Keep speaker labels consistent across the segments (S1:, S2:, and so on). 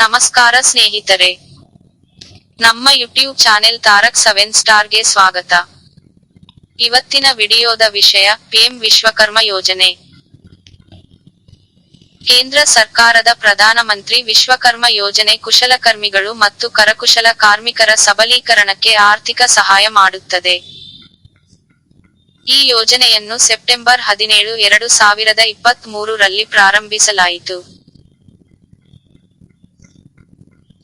S1: ನಮಸ್ಕಾರ ಸ್ನೇಹಿತರೆ. ನಮ್ಮ ಯೂಟ್ಯೂಬ್ ಚಾನೆಲ್ ತಾರಕ್ ಸೆವೆನ್ ಸ್ಟಾರ್ಗೆ ಸ್ವಾಗತ. ಇವತ್ತಿನ ವಿಡಿಯೋದ ವಿಷಯ ಪಿಎಂ ವಿಶ್ವಕರ್ಮ ಯೋಜನೆ. ಕೇಂದ್ರ ಸರ್ಕಾರದ ಪ್ರಧಾನಮಂತ್ರಿ ವಿಶ್ವಕರ್ಮ ಯೋಜನೆ ಕುಶಲಕರ್ಮಿಗಳು ಮತ್ತು ಕರಕುಶಲ ಕಾರ್ಮಿಕರ ಸಬಲೀಕರಣಕ್ಕೆ ಆರ್ಥಿಕ ಸಹಾಯ ಮಾಡುತ್ತದೆ. ಈ ಯೋಜನೆಯನ್ನು ಸೆಪ್ಟೆಂಬರ್ ಹದಿನೇಳು, ಎರಡು ಸಾವಿರದ ಇಪ್ಪತ್ತ್ ರಲ್ಲಿ ಪ್ರಾರಂಭಿಸಲಾಯಿತು.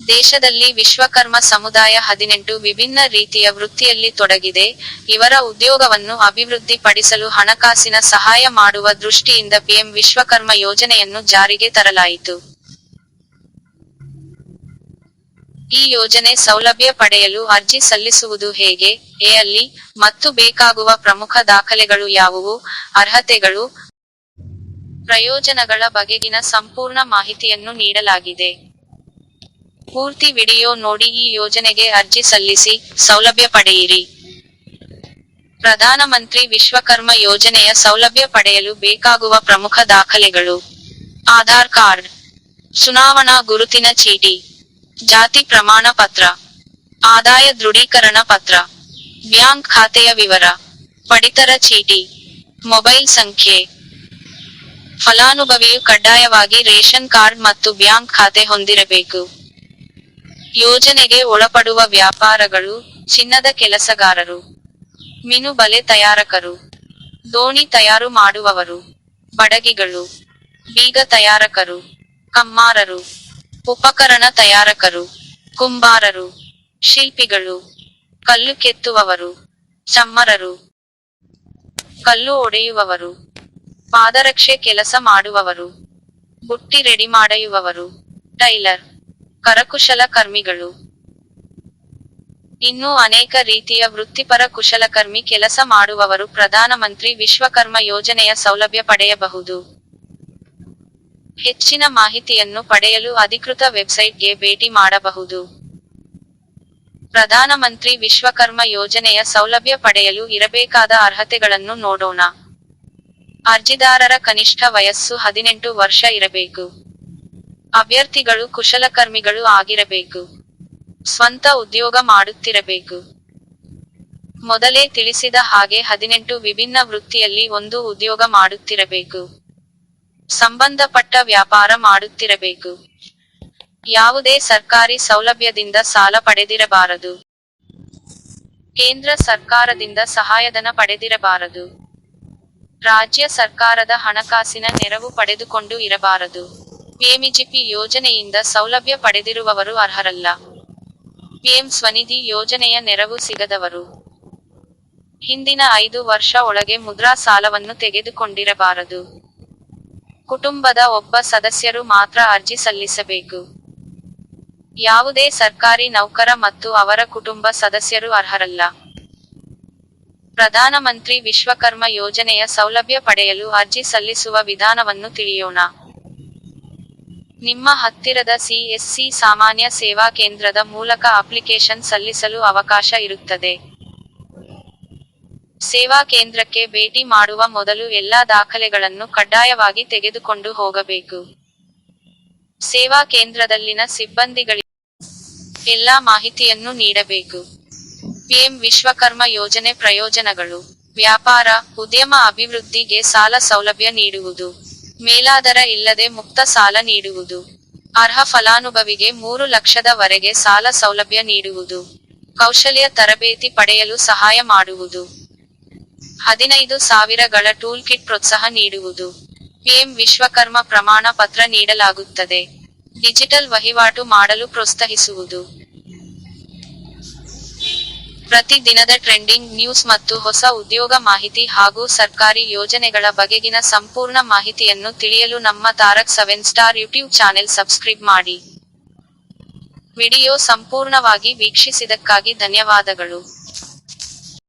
S1: ದೇಶದಲ್ಲಿ ವಿಶ್ವಕರ್ಮ ಸಮುದಾಯ ಹದಿನೆಂಟು ವಿಭಿನ್ನ ರೀತಿಯ ವೃತ್ತಿಯಲ್ಲಿ ತೊಡಗಿದೆ. ಇವರ ಉದ್ಯೋಗವನ್ನು ಅಭಿವೃದ್ಧಿಪಡಿಸಲು ಹಣಕಾಸಿನ ಸಹಾಯ ಮಾಡುವ ದೃಷ್ಟಿಯಿಂದ ಪಿಎಂ ವಿಶ್ವಕರ್ಮ ಯೋಜನೆಯನ್ನು ಜಾರಿಗೆ ತರಲಾಯಿತು. ಈ ಯೋಜನೆ ಸೌಲಭ್ಯ ಪಡೆಯಲು ಅರ್ಜಿ ಸಲ್ಲಿಸುವುದು ಹೇಗೆ? ಎ ಅಲ್ಲಿ ಮತ್ತು ಬೇಕಾಗುವ ಪ್ರಮುಖ ದಾಖಲೆಗಳು ಯಾವುವು? ಅರ್ಹತೆಗಳು? ಪ್ರಯೋಜನಗಳ ಬಗೆಗಿನ ಸಂಪೂರ್ಣ ಮಾಹಿತಿಯನ್ನು ನೀಡಲಾಗಿದೆ. ಪೂರ್ತಿ ವಿಡಿಯೋ ನೋಡಿ ಈ ಯೋಜನೆಗೆ ಅರ್ಜಿ ಸಲ್ಲಿಸಿ ಸೌಲಭ್ಯ ಪಡೆಯಿರಿ. ಪ್ರಧಾನಮಂತ್ರಿ ವಿಶ್ವಕರ್ಮ ಯೋಜನೆಯ ಸೌಲಭ್ಯ ಪಡೆಯಲು ಬೇಕಾಗುವ ಪ್ರಮುಖ ದಾಖಲೆಗಳು. ಆಧಾರ್ ಕಾರ್ಡ್, ಚುನಾವಣಾ ಗುರುತಿನ ಚೀಟಿ, ಜಾತಿ ಪ್ರಮಾಣ ಪತ್ರ, ಆದಾಯ ದೃಢೀಕರಣ ಪತ್ರ, ಬ್ಯಾಂಕ್ ಖಾತೆಯ ವಿವರ, ಪಡಿತರ ಚೀಟಿ, ಮೊಬೈಲ್ ಸಂಖ್ಯೆ, ಫಲಾನುಭವಿಯು ಕಡ್ಡಾಯವಾಗಿ ರೇಷನ್ ಕಾರ್ಡ್ ಮತ್ತು ಬ್ಯಾಂಕ್ ಖಾತೆ ಹೊಂದಿರಬೇಕು. ಯೋಜನೆಗೆ ಒಳಪಡುವ ವ್ಯಾಪಾರಗಳು, ಚಿನ್ನದ ಕೆಲಸಗಾರರು, ಮೀನು ಬಲೆ ತಯಾರಕರು, ದೋಣಿ ತಯಾರು ಮಾಡುವವರು, ಬಡಗಿಗಳು, ಬೀಗ ತಯಾರಕರು, ಕಮ್ಮಾರರು, ಉಪಕರಣ ತಯಾರಕರು, ಕುಂಬಾರರು, ಶಿಲ್ಪಿಗಳು, ಕಲ್ಲು ಕೆತ್ತುವವರು, ಚಮ್ಮರರು, ಕಲ್ಲು ಒಡೆಯುವವರು, ಪಾದರಕ್ಷೆ ಕೆಲಸ ಮಾಡುವವರು, ಬುಟ್ಟಿ ರೆಡಿ ಮಾಡುವವರು, ಟೈಲರ್. ಕರಕುಶಲ ಕರ್ಮಿಗಳು. ಇನ್ನೂ ಅನೇಕ ರೀತಿಯ ವೃತ್ತಿಪರ ಕುಶಲಕರ್ಮಿ ಕೆಲಸ ಮಾಡುವವರು ಪ್ರಧಾನಮಂತ್ರಿ ವಿಶ್ವಕರ್ಮ ಯೋಜನೆಯ ಸೌಲಭ್ಯ ಪಡೆಯಬಹುದು. ಹೆಚ್ಚಿನ ಮಾಹಿತಿಯನ್ನು ಪಡೆಯಲು ಅಧಿಕೃತ ವೆಬ್ಸೈಟ್ಗೆ ಭೇಟಿ ಮಾಡಬಹುದು. ಪ್ರಧಾನಮಂತ್ರಿ ವಿಶ್ವಕರ್ಮ ಯೋಜನೆಯ ಸೌಲಭ್ಯ ಪಡೆಯಲು ಇರಬೇಕಾದ ಅರ್ಹತೆಗಳನ್ನು ನೋಡೋಣ. ಅರ್ಜಿದಾರರ ಕನಿಷ್ಠ ವಯಸ್ಸು ಹದಿನೆಂಟು ವರ್ಷ ಇರಬೇಕು. ಅಭ್ಯರ್ಥಿಗಳು, ಕುಶಲಕರ್ಮಿಗಳು ಆಗಿರಬೇಕು. ಸ್ವಂತ ಉದ್ಯೋಗ ಮಾಡುತ್ತಿರಬೇಕು. ಮೊದಲೇ ತಿಳಿಸಿದ ಹಾಗೆ ಹದಿನೆಂಟು ವಿಭಿನ್ನ ವೃತ್ತಿಯಲ್ಲಿ ಒಂದು ಉದ್ಯೋಗ ಮಾಡುತ್ತಿರಬೇಕು. ಸಂಬಂಧಪಟ್ಟ ವ್ಯಾಪಾರ ಮಾಡುತ್ತಿರಬೇಕು. ಯಾವುದೇ ಸರ್ಕಾರಿ ಸೌಲಭ್ಯದಿಂದ ಸಾಲ ಪಡೆದಿರಬಾರದು. ಕೇಂದ್ರ ಸರ್ಕಾರದಿಂದ ಸಹಾಯಧನ ಪಡೆದಿರಬಾರದು. ರಾಜ್ಯ ಸರ್ಕಾರದ ಹಣಕಾಸಿನ ನೆರವು ಪಡೆದುಕೊಂಡು ಇರಬಾರದು. ಪಿಎಂಇಜಿಪಿ ಯೋಜನೆಯಿಂದ ಸೌಲಭ್ಯ ಪಡೆದಿರುವವರು ಅರ್ಹರಲ್ಲ. ಪಿಎಂ ಸ್ವನಿಧಿ ಯೋಜನೆಯ ನೆರವು ಸಿಗದವರು. ಹಿಂದಿನ ಐದು ವರ್ಷ ಒಳಗೆ ಮುದ್ರಾ ಸಾಲವನ್ನು ತೆಗೆದುಕೊಂಡಿರಬಾರದು. ಕುಟುಂಬದ ಒಬ್ಬ ಸದಸ್ಯರು ಮಾತ್ರ ಅರ್ಜಿ ಸಲ್ಲಿಸಬೇಕು. ಯಾವುದೇ ಸರ್ಕಾರಿ ನೌಕರ ಮತ್ತು ಅವರ ಕುಟುಂಬ ಸದಸ್ಯರು ಅರ್ಹರಲ್ಲ. ಪ್ರಧಾನಮಂತ್ರಿ ವಿಶ್ವಕರ್ಮ ಯೋಜನೆಯ ಸೌಲಭ್ಯ ಪಡೆಯಲು ಅರ್ಜಿ ಸಲ್ಲಿಸುವ ವಿಧಾನವನ್ನು ತಿಳಿಯೋಣ. ನಿಮ್ಮ ಹತ್ತಿರದ ಸಿಎಸ್ಸಿ ಸಾಮಾನ್ಯ ಸೇವಾ ಕೇಂದ್ರದ ಮೂಲಕ ಅಪ್ಲಿಕೇಶನ್ ಸಲ್ಲಿಸಲು ಅವಕಾಶ ಇರುತ್ತದೆ. ಸೇವಾ ಕೇಂದ್ರಕ್ಕೆ ಭೇಟಿ ಮಾಡುವ ಮೊದಲು ಎಲ್ಲಾ ದಾಖಲೆಗಳನ್ನು ಕಡ್ಡಾಯವಾಗಿ ತೆಗೆದುಕೊಂಡು ಹೋಗಬೇಕು. ಸೇವಾ ಕೇಂದ್ರದಲ್ಲಿನ ಸಿಬ್ಬಂದಿಗಳಿಗೆ ಎಲ್ಲಾ ಮಾಹಿತಿಯನ್ನು ನೀಡಬೇಕು. ಪಿಎಂ ವಿಶ್ವಕರ್ಮ ಯೋಜನೆ ಪ್ರಯೋಜನಗಳು. ವ್ಯಾಪಾರ, ಉದ್ಯಮ ಅಭಿವೃದ್ಧಿಗೆ ಸಾಲ ಸೌಲಭ್ಯ ನೀಡುವುದು. ಮೇಲಾದರ ಇಲ್ಲದೆ ಮುಕ್ತ ಸಾಲ ನೀಡುವುದು. ಅರ್ಹ ಫಲಾನುಭವಿಗೆ ಮೂರು ಲಕ್ಷದ ವರೆಗೆ ಸಾಲ ಸೌಲಭ್ಯ ನೀಡುವುದು. ಕೌಶಲ್ಯ ತರಬೇತಿ ಪಡೆಯಲು ಸಹಾಯ ಮಾಡುವುದು. ಹದಿನೈದು ಸಾವಿರಗಳ ಟೂಲ್ ಕಿಟ್ ಪ್ರೋತ್ಸಾಹ ನೀಡುವುದು. ಪಿಎಂ ವಿಶ್ವಕರ್ಮ ಪ್ರಮಾಣ ಪತ್ರ ನೀಡಲಾಗುತ್ತದೆ. ಡಿಜಿಟಲ್ ವಹಿವಾಟು ಮಾಡಲು ಪ್ರೋತ್ಸಾಹಿಸುವುದು. ಪ್ರತಿ ದಿನದ ಟ್ರೆಂಡಿಂಗ್ ನ್ಯೂಸ್ ಮತ್ತು ಹೊಸ ಉದ್ಯೋಗ ಮಾಹಿತಿ ಹಾಗೂ ಸರ್ಕಾರಿ ಯೋಜನೆಗಳ ಬಗೆಗಿನ ಸಂಪೂರ್ಣ ಮಾಹಿತಿಯನ್ನು ತಿಳಿಯಲು ನಮ್ಮ Tarak seven star YouTube channel subscribe ಮಾಡಿ. ವಿಡಿಯೋ ಸಂಪೂರ್ಣವಾಗಿ ವೀಕ್ಷಿಸಿದಕ್ಕಾಗಿ ಧನ್ಯವಾದಗಳು.